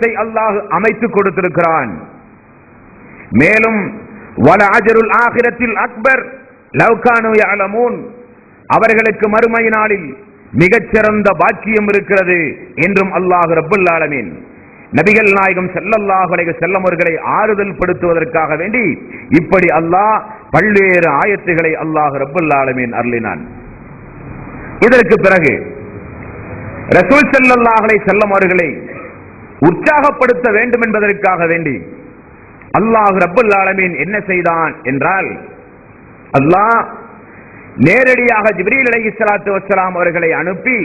இதை அல்லாஹ் அமைத்து கொடுத்திருக்கிறான். மேலும் வல அஜருல் ஆகிரத்தில் அக்பர் லவ்கானு யஅலமூன். அவர்களுக்கு மறுமை நாளில் மிகச்சிறந்த பாக்கியம் இருக்கிறது என்றும் அல்லாஹ் ரபுல் ஆலமீன். நபிகள் நாயகம் ஸல்லல்லாஹு அலைஹி வஸல்லம் அவர்களை ஆறுதல் படுத்துவதற்காக வேண்டி இப்படி அல்லாஹ் பல்வேறு ஆயத்துகளை அல்லாஹ் ரபுல் ஆலமீன் அருளினான். இதற்கு பிறகு ரசூல் செல்லல்லாஹலை அலைஹி அவர்களை உற்சாகப்படுத்த வேண்டும் என்பதற்காக வேண்டி அல்லாஹ் ரப்பல் ஆலமீன் என்ன செய்தான் என்றால் அல்லாஹ் நேரடியாக ஜிப்ரீல் அலைஹிஸ்ஸலாத்து வசலாம் அவர்களை அனுப்பி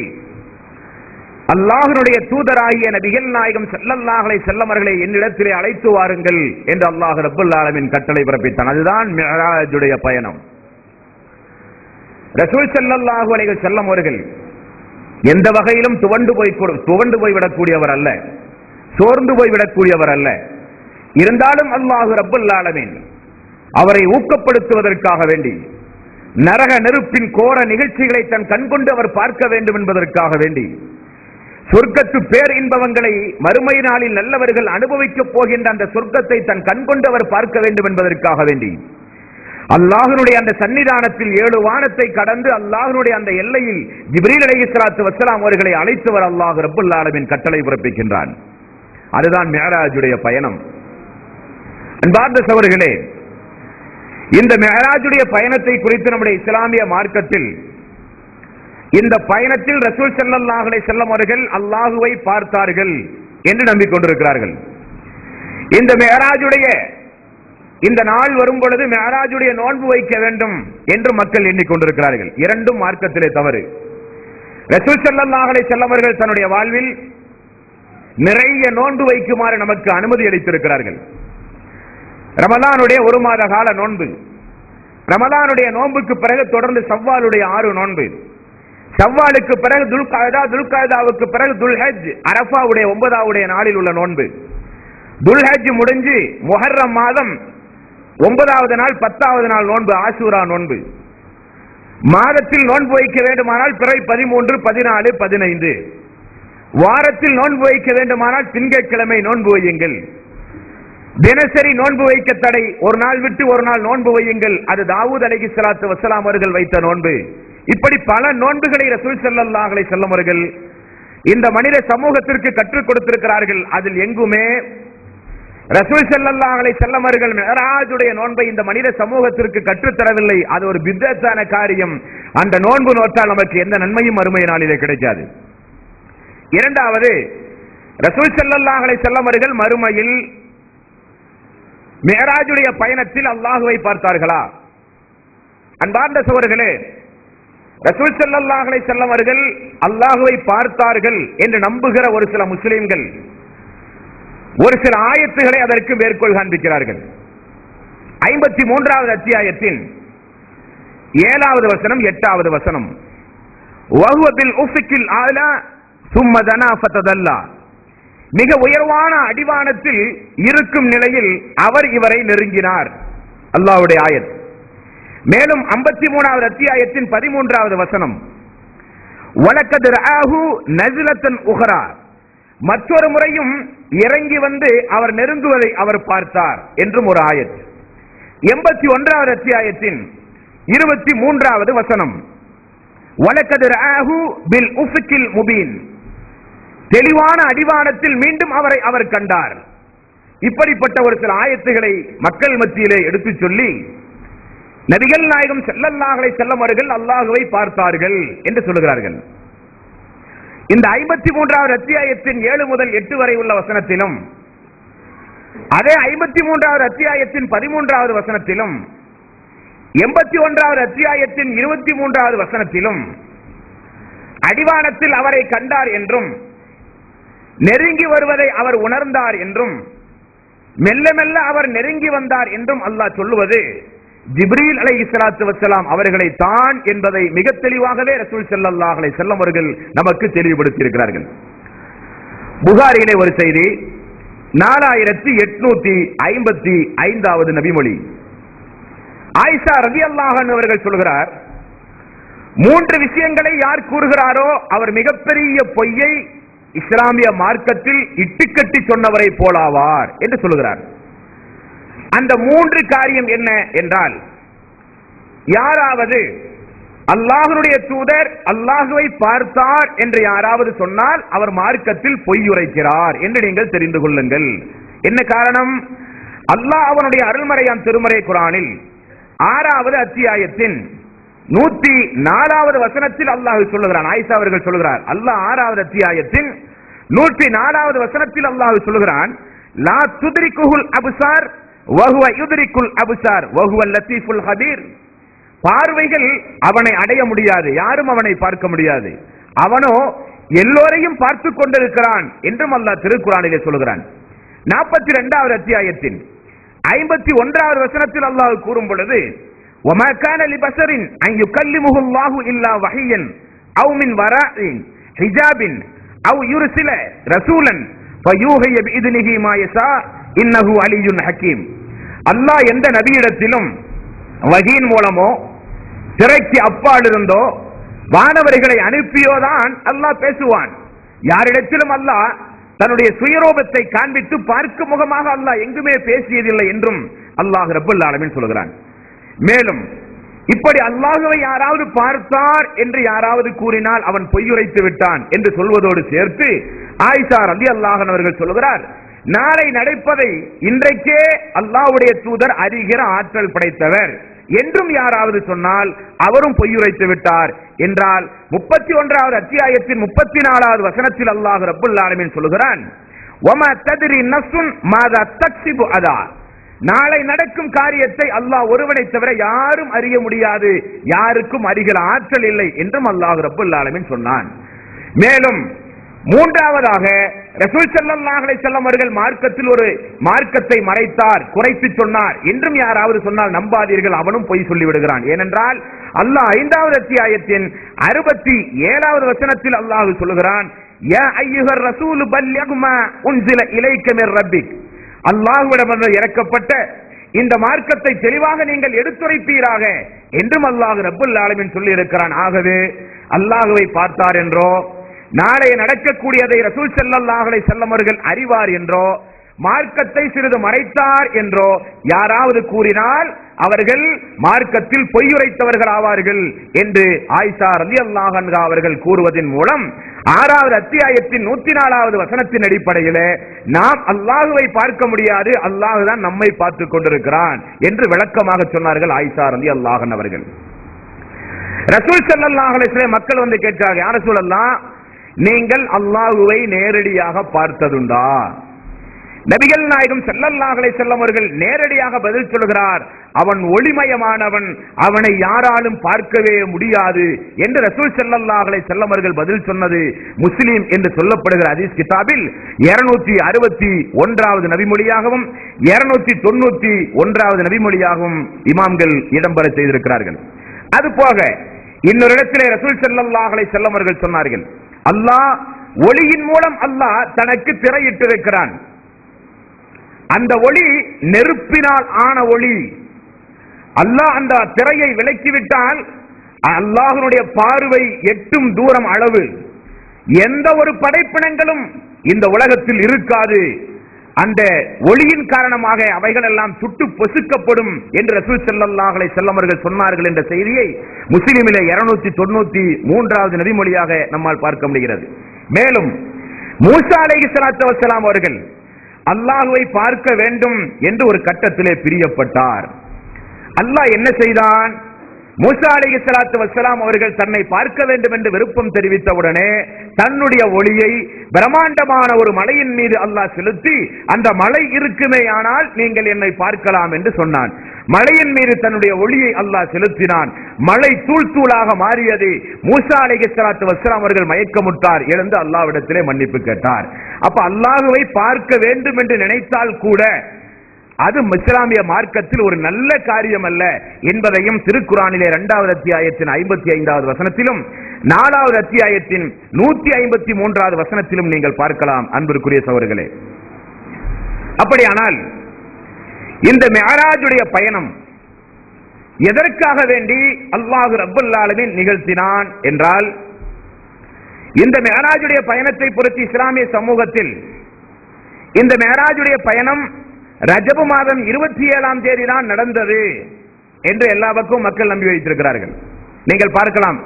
அல்லாஹனுடைய தூதராகிய நபிகள் நாயகம் செல்லல்லாஹலை செல்லமர்களை என்னிடத்திலே அழைத்து வாருங்கள் என்று அல்லாஹ் ரபுல் ஆலமின் கட்டளை பிறப்பித்தான். அதுதான் மிராஜுடைய பயணம். ரசூல் செல்லல்லாஹு அலைகள் செல்லம் அவர்கள் எந்த வகையிலும் துவண்டு போய் துவண்டு போய்விடக்கூடியவர் அல்ல. சோர்ந்து போய்விடக்கூடியவர் அல்ல. இருந்தாலும் அல்லாஹு ரப்பல் ஆலமீன் அவரை ஊக்கப்படுத்துவதற்காக வேண்டி நரக நெருப்பின் கோர நிகழ்ச்சிகளை தன் கண்கொண்டு அவர் பார்க்க வேண்டும் என்பதற்காக வேண்டி சொர்க்கத்து பேர் இன்பவங்களை மறுமை நாளில் நல்லவர்கள் அனுபவிக்கப் போகின்ற அந்த சொர்க்கத்தை தன் கண்கொண்டு அவர் பார்க்க வேண்டும் என்பதற்காக வேண்டி அல்லாஹனுடைய அந்த சன்னிதானத்தில் ஏழு வானத்தை கடந்து அல்லாஹனுடைய அந்த எல்லையில் ஜிப்ரீல் அலைஹிஸ்ஸலாத்து வசலாம் அவர்களை அழைத்தவர் அல்லாஹ் ரபுல்லாலமின் கட்டளை பிறப்பிக்கின்றான். அதுதான் மேராஜுடைய பயணம். அன்பார்ந்த சவர்களே இந்த மேராஜுடைய பயணத்தை குறித்து நம்முடைய இஸ்லாமிய மார்க்கத்தில் இந்த பயணத்தில் ரசூல் செல்லல்லாஹலை செல்லும் அவர்கள் அல்லாஹுவை பார்த்தார்கள் என்று நம்பிக்கொண்டிருக்கிறார்கள். இந்த மேராஜுடைய இந்த நாள் வரும் பொழுது மேராஜுடைய நோன்பு வைக்க வேண்டும் என்று மக்கள் எண்ணிக்கொண்டிருக்கிறார்கள். இரண்டும் மார்க்கத்திலே தவறு. ரசூல் செல்லல்லாஹலை செல்லவர்கள் அவர்கள் தன்னுடைய வாழ்வில் நிறைய நோன்பு வைக்குமாறு நமக்கு அனுமதி அளித்திருக்கிறார்கள். ரமலானுடைய ஒரு மாத கால நோன்பு. ரமலானுடைய நோன்புக்கு பிறகு தொடர்ந்து சவ்வாலுடைய ஆறு நோன்பு. சவ்வாலுக்கு பிறகு துல்காயதா துல்காயதாவுக்கு பிறகு துல்ஹஜ் அரஃபாவுடைய ஒன்பதாவுடைய நாளில் உள்ள நோன்பு. துல்ஹஜ் முடிஞ்சு முஹர்ரம் மாதம் ஒன்பதாவது நாள் பத்தாவது நாள் நோன்பு ஆசூரா நோன்பு. மாதத்தில் நோன்பு வைக்க வேண்டுமானால் பிறகு பதிமூன்று பதினாலு பதினைந்து. வாரத்தில் நோன்பு வைக்க வேண்டுமானால் திங்கட்கிழமை நோன்பு வையுங்கள். தினசரி நோன்பு வைக்க தடை. ஒரு நாள் விட்டு ஒரு நாள் நோன்பு வையுங்கள். அது தாவூத் அலகி சலாத்து வசலாம் அவர்கள் வைத்த நோன்பு. இப்படி பல நோன்புகளை ரசூல் செல்லல்லாங்களை செல்லும் அவர்கள் இந்த மனித சமூகத்திற்கு கற்றுக் கொடுத்திருக்கிறார்கள். அதில் எங்குமே ரசூல் ஸல்லல்லாஹு அலைஹி அவர்கள் நோன்பை இந்த மனித சமூகத்திற்கு கற்றுத்தரவில்லை அது ஒரு பித்தத்தான காரியம். அந்த நோன்பு நோட்டால் நமக்கு எந்த நன்மையும் மறுமை நாளிலே கிடைக்காது. இரண்டாவது ரசூல் செல்லல்லாஹலை செல்லவர்கள் மறுமையில் மேராஜுடைய பயணத்தில் அல்லாஹுவை பார்த்தார்களா? அன்பார்ந்த சோர்களே ரசூல் செல்லல்லாஹலை செல்லவர்கள் அல்லாஹுவை பார்த்தார்கள் என்று நம்புகிற ஒரு சில முஸ்லிம்கள் ஒரு சில ஆயத்துகளை அதற்கு மேற்கோள் காண்பிக்கிறார்கள். ஐம்பத்தி மூன்றாவது அத்தியாயத்தின் ஏழாவது வசனம் எட்டாவது வசனம். வகுவத்தில் உசுக்கில் உஃபிக்கில் ஆலா சும்மதனா மிக உயர்வான அடிவானத்தில் இருக்கும் நிலையில் அவர் இவரை நெருங்கினார். அல்லாஹ்வுடைய ஆயத். மேலும் 53 மூணாவது அத்தியாயத்தின் பதிமூன்றாவது வசனம். வலக்கது ஆஹு நஸ்லத்தன் உஹரா. மற்றொரு முறையும் இறங்கி வந்து அவர் நெருங்குவதை அவர் பார்த்தார் என்றும் ஒரு ஆயத். எண்பத்தி ஒன்றாவது அத்தியாயத்தின் இருபத்தி மூன்றாவது வசனம். வலக்கது ஆஹு பில் உஃபிக்கில் முபீன். தெளிவான அடிவானத்தில் மீண்டும் அவரை அவர் கண்டார். இப்படிப்பட்ட ஒரு சில ஆயத்துகளை மக்கள் மத்தியிலே எடுத்துச் சொல்லி நபிகள் நாயகம் செல்லல்லாஹலை செல்லமர்கள் அல்லாஹுவை பார்த்தார்கள் என்று சொல்லுகிறார்கள். இந்த ஐம்பத்தி மூன்றாவது அத்தியாயத்தின் ஏழு முதல் எட்டு வரை உள்ள வசனத்திலும் அதே ஐம்பத்தி மூன்றாவது அத்தியாயத்தின் பதிமூன்றாவது வசனத்திலும் எண்பத்தி ஒன்றாவது அத்தியாயத்தின் இருபத்தி மூன்றாவது வசனத்திலும் அடிவானத்தில் அவரை கண்டார் என்றும் நெருங்கி வருவதை அவர் உணர்ந்தார் என்றும் மெல்ல மெல்ல அவர் நெருங்கி வந்தார் என்றும் அல்லாஹ் சொல்லுவது ஜிப்ரீல் அலை இஸ்லாத்து வசலாம் அவர்களை தான் என்பதை மிக தெளிவாகவே ரசூல் செல்லல்லாஹலை செல்லம் அவர்கள் நமக்கு தெளிவுபடுத்தி இருக்கிறார்கள் ஒரு செய்தி நாலாயிரத்தி எட்நூத்தி ஐம்பத்தி ஐந்தாவது நபிமொழி. ஆயிஷா ரதி அவர்கள் சொல்கிறார் மூன்று விஷயங்களை யார் கூறுகிறாரோ அவர் மிகப்பெரிய பொய்யை இஸ்லாமிய மார்க்கத்தில் இட்டுக்கட்டி சொன்னவரை போலாவார் என்று சொல்லுகிறார். அந்த மூன்று காரியம் என்ன என்றால் யாராவது அல்லாஹனுடைய தூதர் அல்லாஹுவை பார்த்தார் என்று யாராவது சொன்னால் அவர் மார்க்கத்தில் பொய்யுரைக்கிறார் என்று நீங்கள் தெரிந்து கொள்ளுங்கள். என்ன காரணம்? அல்லாஹ் அவனுடைய அருள்மறையாம் திருமறை குரானில் ஆறாவது அத்தியாயத்தின் நூத்தி நாலாவது வசனத்தில் அல்லாஹ் சொல்லுகிறான் ஆயிஷா அவர்கள் சொல்லுகிறார். அல்லாஹ் ஆறாவது அத்தியாயத்தில் நூற்றி நாலாவது வசனத்தில் அல்லாஹ் சொல்லுகிறான் லா துதிரிக்குல் அபுசார் வஹுவ யுதிரிக்குல் அபுசார் வஹுவ லத்தீஃபுல் ஹபீர் பார்வைகள் அவனை அடைய முடியாது யாரும் அவனை பார்க்க முடியாது. அவனோ எல்லோரையும் பார்த்து கொண்டிருக்கிறான் என்றும் அல்லாஹ் திருக்குறானிலே சொல்கிறான் நாற்பத்தி இரண்டாவது அத்தியாயத்தின் ஐம்பத்தி ஒன்றாவது வசனத்தில் அல்லாஹ் கூறும் பொழுது وما كان لبشر أن يكلمه الله إلا وحيا أو من وراء حجاب أو يرسل رسولا فيوحي بإذنه ما يشاء إنه علي حكيم அல்லாஹ் எந்த நபியிடத்திலும் வகியின் மூலமோ திரைக்கு அப்பால் இருந்தோ வானவர்களை அனுப்பியோதான் அல்லாஹ் பேசுவான் யாரிடத்திலும் அல்லாஹ் தன்னுடைய சுயரூபத்தை காண்பித்து பார்க்கும் முகமாக அல்லாஹ் எங்குமே பேசியதில்லை என்றும் அல்லாஹ் ரபுல் ஆலமின் சொல்கிறான் மேலும் இப்படி அல்லாஹுவை யாராவது பார்த்தார் என்று யாராவது கூறினால் அவன் பொய்யுரைத்து விட்டான் என்று சொல்வதோடு சேர்த்து ஆயிஷா ரலி அல்லாஹன் அவர்கள் சொல்கிறார் நாளை நடப்பதை இன்றைக்கே அல்லாஹ்வுடைய தூதர் அறிகிற ஆற்றல் படைத்தவர். என்றும் யாராவது சொன்னால் அவரும் பொய்யுரைத்து விட்டார். என்றால் முப்பத்தி ஒன்றாவது அத்தியாயத்தின் முப்பத்தி நாலாவது வசனத்தில் அல்லாஹ் ரப்புல் ஆலமீன் சொல்லுகிறான் ஒம ததிரி நசுன் மாதா தக்சிபு அதா. நாளை நடக்கும் காரியத்தை அல்லாஹ் ஒருவனை தவிர யாரும் அறிய முடியாது. யாருக்கும் அறிகிற ஆற்றல் இல்லை என்றும் அல்லாஹ் ரபுல் ஆலமின் சொன்னான். மேலும் மூன்றாவதாக ரசூல் செல்லல்லாஹலை செல்லம் அவர்கள் மார்க்கத்தில் ஒரு மார்க்கத்தை மறைத்தார் குறைத்து சொன்னார் என்றும் யாராவது சொன்னால் நம்பாதீர்கள் அவனும் பொய் சொல்லிவிடுகிறான். ஏனென்றால் அல்லாஹ் ஐந்தாவது அத்தியாயத்தின் அறுபத்தி ஏழாவது வசனத்தில் அல்லாஹ் சொல்லுகிறான் யா ஐயுகர் ரசூல் பல்யகுமா உன் சில இலைக்கமே மிர் ரப்பிக். அல்லாஹ்விடமிருந்து இறக்கப்பட்ட இந்த மார்க்கத்தை தெளிவாக நீங்கள் எடுத்துரைப்பீராக என்றும் அல்லாஹ் ரப்புல் ஆலமின் சொல்லி இருக்கிறான். ஆகவே அல்லாஹுவை பார்த்தார் என்றோ நாளைய நடக்கக்கூடியதை ரசூல் செல்லல்லாஹலை செல்லமர்கள் அவர்கள் அறிவார் என்றோ மார்க்கத்தை சிறிது மறைத்தார் என்றோ யாராவது கூறினால் அவர்கள் மார்க்கத்தில் பொய்யுரைத்தவர்கள் ஆவார்கள் என்று ஆயிஷா ரலியல்லாஹு அல்லாஹன்கா அவர்கள் கூறுவதன் மூலம் ஆறாவது அத்தியாயத்தின் நூத்தி நாலாவது வசனத்தின் அடிப்படையில் நாம் அல்லாஹுவை பார்க்க முடியாது அல்லாஹு தான் நம்மை பார்த்து கொண்டிருக்கிறான் என்று விளக்கமாக சொன்னார்கள் ஆயிஷா ரலி அல்லாஹன் அவர்கள். ரசூல் ஸல்லல்லாஹு மக்கள் வந்து கேட்கிறாங்க யார சூழல்லாம் நீங்கள் அல்லாஹுவை நேரடியாக பார்த்ததுண்டா? நபிகள் நாயகம் செல்லல்லாஹலை செல்லம் அவர்கள் நேரடியாக பதில் சொல்கிறார் அவன் ஒளிமயமானவன் அவனை யாராலும் பார்க்கவே முடியாது என்று ரசூல் செல்லல்லாஹலை செல்லமர்கள் பதில் சொன்னது முஸ்லீம் என்று சொல்லப்படுகிற அதீஸ் கிதாபில். 261 அறுபத்தி ஒன்றாவது நபிமொழியாகவும் 291 தொண்ணூத்தி ஒன்றாவது நபிமொழியாகவும் இமாம்கள் இடம்பெற செய்திருக்கிறார்கள். அதுபோக இன்னொரு இடத்திலே ரசூல் செல்லல்லாஹலை செல்லமர்கள் சொன்னார்கள் அல்லாஹ் ஒளியின் மூலம் அல்லாஹ் தனக்கு திரையிட்டிருக்கிறான். அந்த ஒளி நெருப்பினால் ஆன ஒளி அல்லாஹ் அந்த திரையை விலக்கிவிட்டால் அல்லாஹனுடைய பார்வை எட்டும் தூரம் அளவு. எந்த ஒரு படைப்பினங்களும் இந்த உலகத்தில் இருக்காது. அந்த ஒளியின் காரணமாக அவைகள் எல்லாம் சுட்டு பொசுக்கப்படும் என்று ரசூல் செல்லல்லாஹலை செல்லமர்கள் சொன்னார்கள் என்ற செய்தியை முஸ்லிமிலே 293 தொண்ணூத்தி மூன்றாவது நெறிமொழியாக நம்மால் பார்க்க முடிகிறது. மேலும் மூசா அலைஹிஸ்ஸலாத்து வசலாம் அவர்கள் அல்லாஹுவை பார்க்க வேண்டும் என்று ஒரு கட்டத்திலே பிரியப்பட்டார். அல்லாஹ் என்ன செய்தான்? மூசா அலி ஸலாத்து வஸ்ஸலாம் அவர்கள் தன்னை பார்க்க வேண்டும் என்று விருப்பம் தெரிவித்தவுடனே தன்னுடைய ஒளியை பிரம்மாண்டமான ஒரு மலையின் மீது அல்லாஹ் செலுத்தி அந்த மலை இருக்குமே ஆனால் நீங்கள் என்னை பார்க்கலாம் என்று சொன்னான். மலையின் மீது தன்னுடைய ஒளியை அல்லாஹ் செலுத்தினான். மலை தூள் தூளாக மாறியது மூசா அலைஹி ஸலாத்து வசலாம் அவர்கள் மயக்கமுட்டார் எழுந்து அல்லாவிடத்திலே மன்னிப்பு கேட்டார். அப்ப அல்லாஹுவை பார்க்க வேண்டும் என்று நினைத்தால் கூட அது இஸ்லாமிய மார்க்கத்தில் ஒரு நல்ல காரியம் அல்ல என்பதையும் திருக்குறானிலே இரண்டாவது அத்தியாயத்தின் ஐம்பத்தி ஐந்தாவது வசனத்திலும் நாலாவது அத்தியாயத்தின் நூத்தி ஐம்பத்தி மூன்றாவது வசனத்திலும் நீங்கள் பார்க்கலாம் அன்பிற்குரிய சவர்களே அப்படியானால் இந்த மெஹராஜுடைய பயணம் எதற்காக வேண்டி அல்லாஹு ரப்பல் நிகழ்த்தினான் என்றால் இந்த மேராஜுடைய பயணத்தை பொறுத்து இஸ்லாமிய சமூகத்தில் இந்த மேராஜுடைய பயணம் ரஜபு மாதம் இருபத்தி ஏழாம் தேதி தான் நடந்தது என்று எல்லா பக்கமும் மக்கள் நம்பி வைத்திருக்கிறார்கள். நீங்கள் பார்க்கலாம்.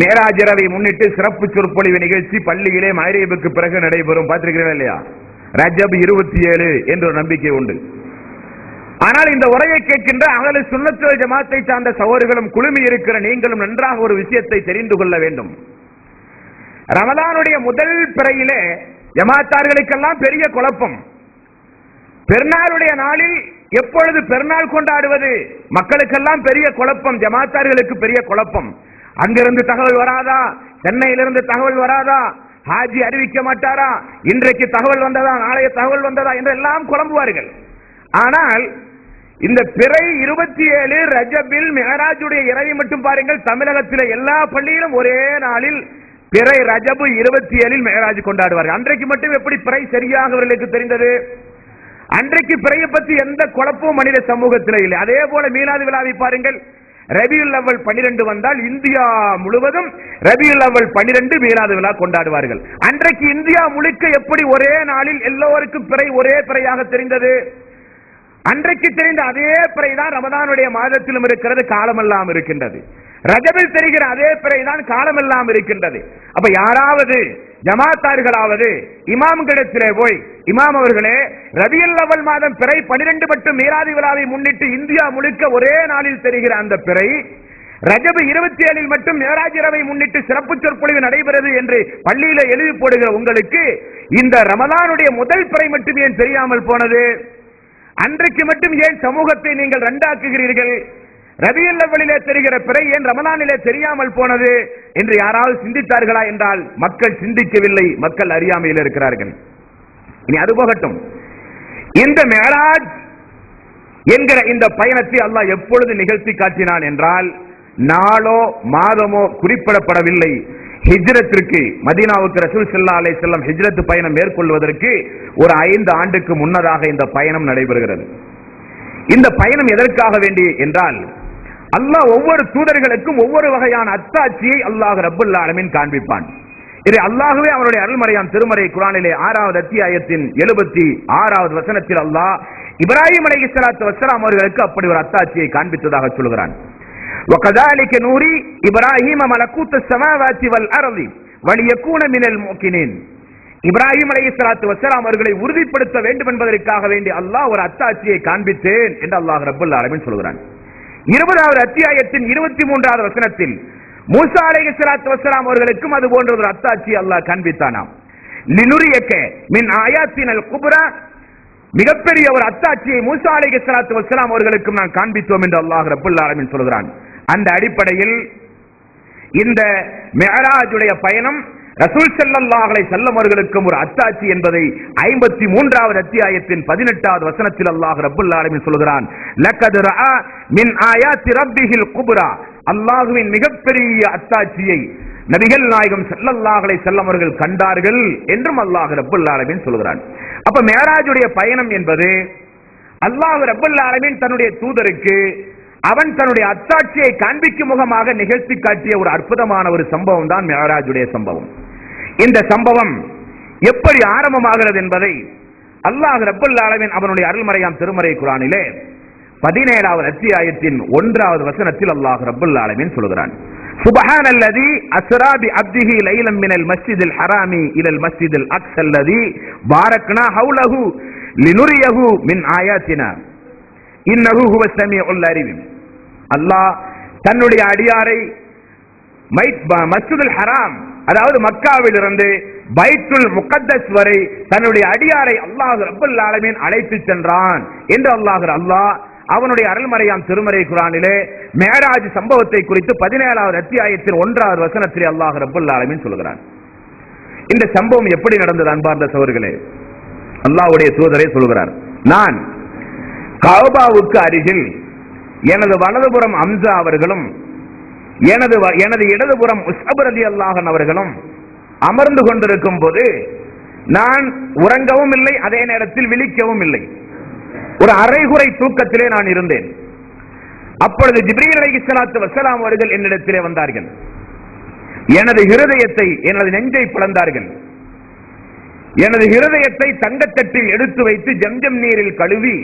மேராஜ் இரவை முன்னிட்டு சிறப்பு சொற்பொழிவு நிகழ்ச்சி பள்ளியிலே மகரீபுக்கு பிறகு நடைபெறும். பார்த்திருக்கிறீர்கள் இல்லையா? ரஜப் இருபத்தி ஏழு என்ற ஒரு நம்பிக்கை உண்டு. ஆனால் இந்த உரையை கேட்கின்ற அகல சுண்ணத்துவ ஜமாத்தை சார்ந்த சகோதரர்களும் குழுமி இருக்கிற நீங்களும் நன்றாக ஒரு விஷயத்தை தெரிந்து கொள்ள வேண்டும். ரமலானுடைய முதல் பிறையிலே ஜமாத்தார்களுக்கெல்லாம் பெரிய குழப்பம். பெருநாளுடைய நாளில் எப்பொழுது பெருநாள் கொண்டாடுவது? மக்களுக்கெல்லாம் பெரிய குழப்பம் ஜமாத்தார்களுக்கு பெரிய குழப்பம். அங்கிருந்து தகவல் வராதா? சென்னையிலிருந்து தகவல் வராதா? ஹாஜி அறிவிக்க மாட்டாரா? இன்றைக்கு தகவல் வந்ததா? நாளைய தகவல் வந்ததா? என்று எல்லாம் குழம்புவார்கள். ஆனால் இந்த பிறை இருபத்தி ஏழு ரஜபில் மெஹராஜுடைய இரவை மட்டும் பாருங்கள் தமிழகத்தில் எல்லா பள்ளியிலும் ஒரே நாளில் பிறை ரஜபு இருபத்தி ஏழில் மெஹராஜ் கொண்டாடுவார்கள். அன்றைக்கு மட்டும் எப்படி பிறை சரியாக அவர்களுக்கு தெரிந்தது? அன்றைக்கு பிறையை பற்றி எந்த குழப்பமும் மனித சமூகத்தில் இல்லை. அதே போல மீனாது விழாவை பாருங்கள். ரபியுல் அவ்வல் பன்னிரண்டு வந்தால் இந்தியா முழுவதும் ரபியுல் அவ்வல் பன்னிரண்டு மீனாது விழா கொண்டாடுவார்கள். அன்றைக்கு இந்தியா முழுக்க எப்படி ஒரே நாளில் எல்லோருக்கும் பிறை ஒரே பிறையாக தெரிந்தது? அன்றைக்கு தெரிந்த அதே பிறை தான் ரமதானுடைய மாதத்திலும் இருக்கிறது காலமெல்லாம் இருக்கின்றது. ரஜபில் தெரிகிற அதே பிறை தான் காலமெல்லாம் இருக்கின்றது. அப்ப யாராவது ஜமாத்தார்களாவது இமாம்களிடத்திலே போய் இமாம் அவர்களே ரபியல் அவல் மாதம் பிறை பனிரெண்டு மட்டும் மீராதி விழாவை முன்னிட்டு இந்தியா முழுக்க ஒரே நாளில் தெரிகிற அந்த பிறை ரஜபு இருபத்தி ஏழில் மட்டும் மேராஜ் இரவை முன்னிட்டு சிறப்பு சொற்பொழிவு நடைபெறுது என்று பள்ளியில எழுதி போடுகிற உங்களுக்கு இந்த ரமதானுடைய முதல் பிறை மட்டும் ஏன் தெரியாமல் போனது? அன்றைக்கு மட்டும் ஏன் சமூகத்தை நீங்கள் ரெண்டாக்குகிறீர்கள்? ரபியுல் தெரிகிற பிறை ஏன் ரமலானிலே தெரியாமல் போனது? என்று யாராவது சிந்தித்தார்களா என்றால் மக்கள் சிந்திக்கவில்லை மக்கள் அறியாமையில் இருக்கிறார்கள். இனி அது போகட்டும். இந்த மேராஜ் என்கிற இந்த பயணத்தை அல்லாஹ் எப்பொழுது நிகழ்த்தி காட்டினான் என்றால் நாளோ மாதமோ குறிப்பிடப்படவில்லை. ஹிஜ்ரத்திற்கு மதீனாவுக்கு ரசூல் செல்லா அலை செல்லம் ஹிஜ்ரத் பயணம் மேற்கொள்வதற்கு ஒரு ஐந்து ஆண்டுக்கு முன்னதாக இந்த பயணம் நடைபெறுகிறது. இந்த பயணம் எதற்காக வேண்டி என்றால் அல்லாஹ் ஒவ்வொரு தூதர்களுக்கும் ஒவ்வொரு வகையான அத்தாட்சியை அல்லாஹ் ரப்புல் ஆலமீன் காண்பிப்பான். இதை அல்லாஹ்வே அவருடைய அருள்மறையாம் திருமறை குரானிலே ஆறாவது அத்தியாயத்தின் எழுபத்தி ஆறாவது வசனத்தில் அல்லாஹ் இப்ராஹிம் அலைஹிஸ்ஸலாத்து வஸ்ஸலாம் அவர்களுக்கு அப்படி ஒரு அத்தாட்சியை காண்பித்ததாக சொல்கிறான் وكذلك نوري إبراهيم ملكوت السماوات والأرض وليكون من الموقنين இப்ராஹிம் அலைஹிஸ்ஸலாத்து வஸ்ஸலாம் அவர்களை உறுதிப்படுத்த வேண்டும் என்பதற்காக வேண்டி அல்லாஹ் ஒரு அத்தாட்சியை காண்பித்தேன் என்று அல்லாஹ் ரப்பல் ஆலமீன் சொல்கிறான் இருபதாவது அத்தியாயத்தின் இருபத்தி மூன்றாவது வசனத்தில் மூசா அலைஹிஸ்ஸலாத்து வஸ்ஸலாம் அவர்களுக்கும் அது போன்ற ஒரு அத்தாட்சி அல்லாஹ் காண்பித்தானாம். லினுரியக்க மின் ஆயாத்தினல் குபுரா மிகப்பெரிய ஒரு அத்தாட்சியை மூசா அலைஹிஸ்ஸலாத்து வஸ்ஸலாம் அவர்களுக்கும் நான் காண்பித்தோம் என்று அல்லாஹ் ரப்பல் ஆலமீன் சொல்கிறான். அந்த அடிப்படையில் இந்த மெஹராஜுடைய பயணம் ரசூல் செல்லல்லாஹலை அலைஹி அவர்களுக்கும் ஒரு அத்தாட்சி என்பதை ஐம்பத்தி மூன்றாவது அத்தியாயத்தின் பதினெட்டாவது வசனத்தில் அல்லாஹ் ரபுல் ஆலமீன் சொல்கிறான். லக்கது ரஆ மின் ஆயாத்தி ரப்பிஹில் குபுரா. அல்லாஹுவின் மிகப்பெரிய அத்தாட்சியை நபிகள் நாயகம் ஸல்லல்லாஹு அலைஹி அவர்கள் கண்டார்கள் என்றும் அல்லாஹ் ரப்பல் ஆலமீன் சொல்கிறான். அப்ப மேராஜுடைய பயணம் என்பது அல்லாஹ் ரப்பல் தன்னுடைய தூதருக்கு அவன் தன்னுடைய அத்தாட்சியை காண்பிக்கும் முகமாக நிகழ்த்தி காட்டிய ஒரு அற்புதமான ஒரு சம்பவம் தான் மேராஜுடைய சம்பவம். இந்த சம்பவம் எப்படி ஆரம்பமாகிறது என்பதை அல்லாஹ் ரப்பல் ஆலமீன் அவனுடைய அருள்மறையாம் திருமறை குரானிலே பதினேழாவது அத்தியாயத்தின் ஒன்றாவது வசனத்தில் அல்லாஹ் ரபுல் ஆலமின் சொல்கிறான். சுபஹான் அல்லதி அஸ்ரா அப்திஹி லைலம் மினல் மஸ்ஜிதில் ஹராமி இலல் மஸ்ஜிதில் அக்ஸ் அல்லதி பாரக்னா ஹவுலஹு லினுரியஹு மின் ஆயாத்தினா. இன்னஹு ஹுவ ஸமீஉல் அலீம். அல்லாஹ் தன்னுடைய அடியாரை மஸ்ஜிதுல் ஹராம் அதாவது மக்காவிலிருந்து பைத்துல் முகத்தஸ் வரை தன்னுடைய அடியாரை அல்லாஹ் ரபுல் ஆலமின் அழைத்து சென்றான் என்று அல்லாஹர் அல்லாஹ் அவனுடைய அருள்மறையாம் திருமறை குரானிலே மேராஜ் சம்பவத்தை குறித்து பதினேழாவது அத்தியாயத்தின் ஒன்றாவது வசனத்திலே அல்லாஹ் ரப்பல் ஆலமீன் சொல்கிறான் இந்த சம்பவம் எப்படி நடந்தது அன்பார்ந்த சோர்களே? அல்லாஹுடைய தூதரை சொல்கிறார் நான் கவுபாவுக்கு அருகில் எனது வலதுபுறம் அம்சா அவர்களும் எனது வ- எனது இடதுபுறம் உஸ்அப் அல்லாஹன் அவர்களும் அமர்ந்து கொண்டிருக்கும் போது நான் உறங்கவும் இல்லை அதே நேரத்தில் விழிக்கவும் இல்லை. ஒரு அரைகுறை தூக்கத்திலே நான் இருந்தேன். அப்பொழுது ஜிப்ரீல் சலாத்து வசராமா அவர்கள் என்னிடத்திலே வந்தார்கள். எனது இருதயத்தை எனது நெஞ்சை பிளந்தார்கள் எனது இருதயத்தை தங்கத்தட்டில் எடுத்து வைத்து ஜம்ஜம் நீரில் கழுவி